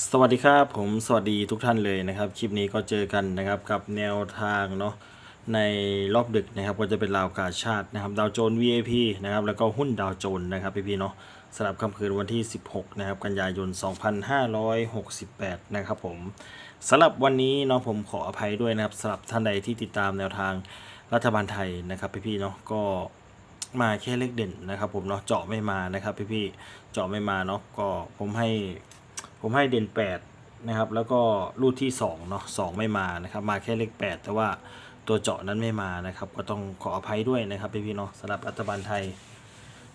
สวัสดีครับผมสวัสดีทุกท่านเลยนะครับ คลิปนี้ก็เจอกันนะครับกับแนวทางเนาะในรอบดึกนะครับก็จะเป็นราวกาชาตินะครับดาวโจน VIP นะครับแล้วก็หุ้นดาวโจนนะครับพี่ๆเนาะสำหรับค่ำคืนวันที่ 16 นะครับ กันยายน 2568 นะครับผมสำหรับวันนี้เนาะผมขออภัยด้วยนะครับสำหรับท่านใดที่ติดตามแนวทางรัฐบาลไทยนะครับพี่ๆเนาะก็มาแค่เลขเด่นนะครับผมเนาะเจาะไม่มานะครับพี่ๆเจาะไม่มาเนาะก็ผมให้ ผมให้เด่น 8 นะครับ แล้วก็รูดที่2เนาะ2ไม่มานะครับ มาแค่เลข 8 แต่ว่าตัวเจาะนั้นไม่มานะครับ ก็ต้องขออภัยด้วยนะครับพี่ๆเนาะสำหรับรัฐบาลไทย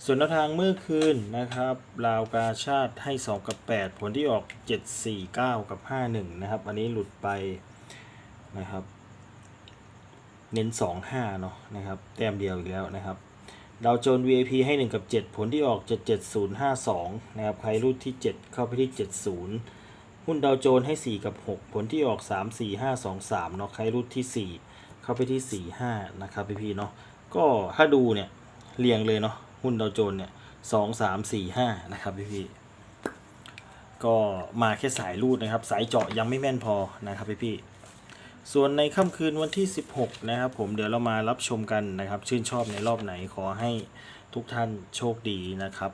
ส่วนแนวทางเมื่อคืนนะครับลาวกาชาติให้ 2 กับ 8 ผลที่ออก 7 4 9 กับ 51 นะครับ อันนี้หลุดไปนะครับ เน้น 2 5 เนาะนะครับ แต้มเดียวอีกแล้วนะครับ ดาวโจน VIP ให้ 1 กับ 7 ผลที่ออก 77052 นะครับ ใครรูดที่ 7 เข้าไปที่ 70 หุ้นดาวโจนให้ 4 กับ 6 ผลที่ออก 34523 เนาะ ใครรูดที่ 4 เข้าไปที่ 45 นะครับพี่ๆเนาะ ก็ถ้าดูเนี่ย เรียงเลยเนาะ หุ้นดาวโจนเนี่ย 2 3 4 5 นะครับพี่ๆก็มาแค่สายรูดนะครับ สายเจาะยังไม่แม่นพอนะครับพี่ๆ ส่วนในค่ำคืนวันที่ 16 นะครับผมเดี๋ยวเรามารับชมกันนะครับ ชื่นชอบในรอบไหนขอให้ทุกท่านโชคดีนะครับ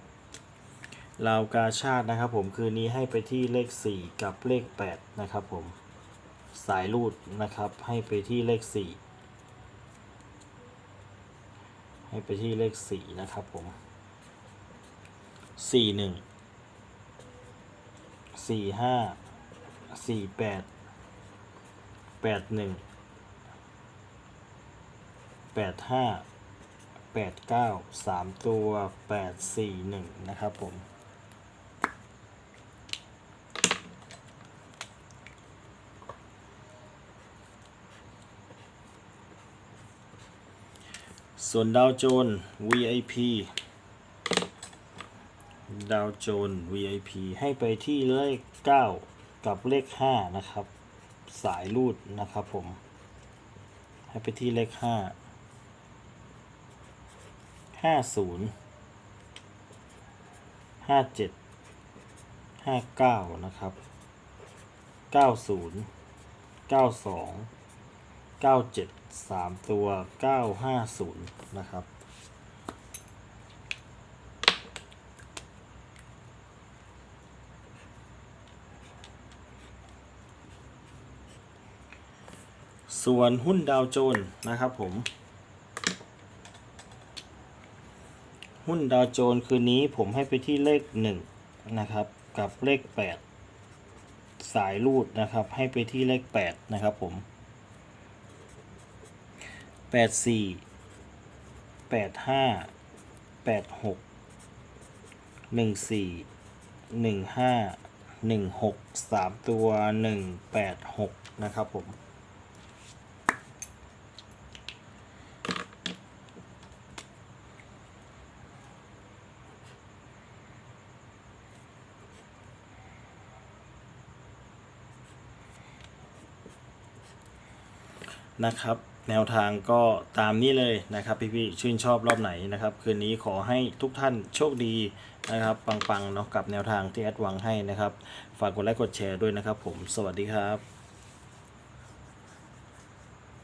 ลาวกาชาตินะครับผมคืนนี้ให้ไปที่เลข 4 กับเลข 8 นะครับผมสายรูดนะครับให้ไปที่เลข 4 ให้ไปที่เลข 4 นะครับผม 4 1 4 5 4 8 แปดหนึ่งแปดห้าแปดเก้าสามตัวแปดสี่หนึ่งนะครับผม ส่วนดาวโจน VIP ดาวโจน VIP ให้ไปที่เลข 9 กับเลข 5 นะครับ สายรูดนะครับผม ให้ไปที่เลข5 50 57 59นะครับ90 92 97 3ตัว950นะครับ ส่วนหุ้นดาวโจนส์นะครับผม หุ้นดาวโจนส์คืนนี้ผมให้ไปที่เลขหนึ่งนะครับ กับเลขแปดสายรูดนะครับ ให้ไปที่เลขแปดนะครับผมแปดสี่แปดห้าแปดหกหนึ่งสี่หนึ่งห้าหนึ่งหกสามตัวหนึ่งแปดหกนะครับผม นะครับ แนวทางก็ตามนี้เลยนะครับ พี่ๆชื่นชอบรอบไหนนะครับ คืนนี้ขอให้ทุกท่านโชคดีนะครับ ปังๆเนาะกับแนวทางที่แอดหวังให้นะครับ ฝากกดไลค์กดแชร์ด้วยนะครับผมสวัสดีครับ